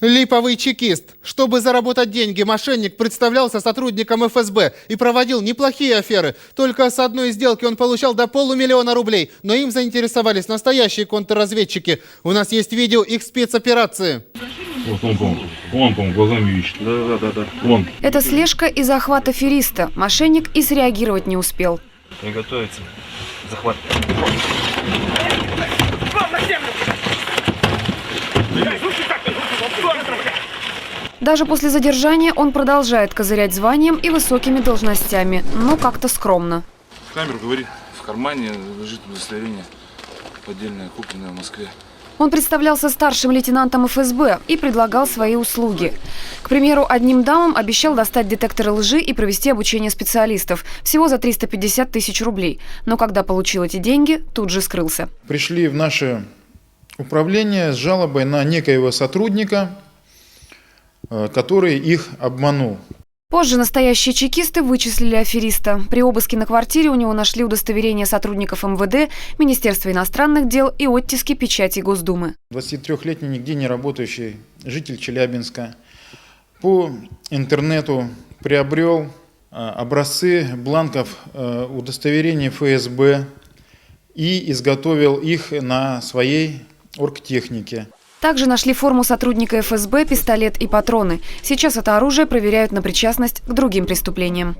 Липовый чекист. Чтобы заработать деньги, мошенник представлялся сотрудником ФСБ и проводил неплохие аферы. Только с одной сделки он получал до полумиллиона рублей. Но им заинтересовались настоящие контрразведчики. У нас есть видео их спецоперации. Вот он, глазами ищет. Да, да, да, да. Он. Это слежка и захват афериста. Мошенник и среагировать не успел. Не готовится. Захват. Даже после задержания он продолжает козырять званием и высокими должностями, но как-то скромно. В камеру говорит. В кармане лежит удостоверение поддельное, купленное в Москве. Он представлялся старшим лейтенантом ФСБ и предлагал свои услуги. К примеру, одним дамам обещал достать детекторы лжи и провести обучение специалистов. Всего за 350 тысяч рублей. Но когда получил эти деньги, тут же скрылся. пришли в наше управление с жалобой на некоего сотрудника, который их обманул. Позже настоящие чекисты вычислили афериста. При обыске на квартире у него нашли удостоверение сотрудников МВД, Министерства иностранных дел и оттиски печати Госдумы. 23-летний нигде не работающий житель Челябинска по интернету приобрел э, образцы бланков э, удостоверений ФСБ и изготовил их на своей оргтехнике. Также нашли форму сотрудника ФСБ, пистолет и патроны. Сейчас это оружие проверяют на причастность к другим преступлениям.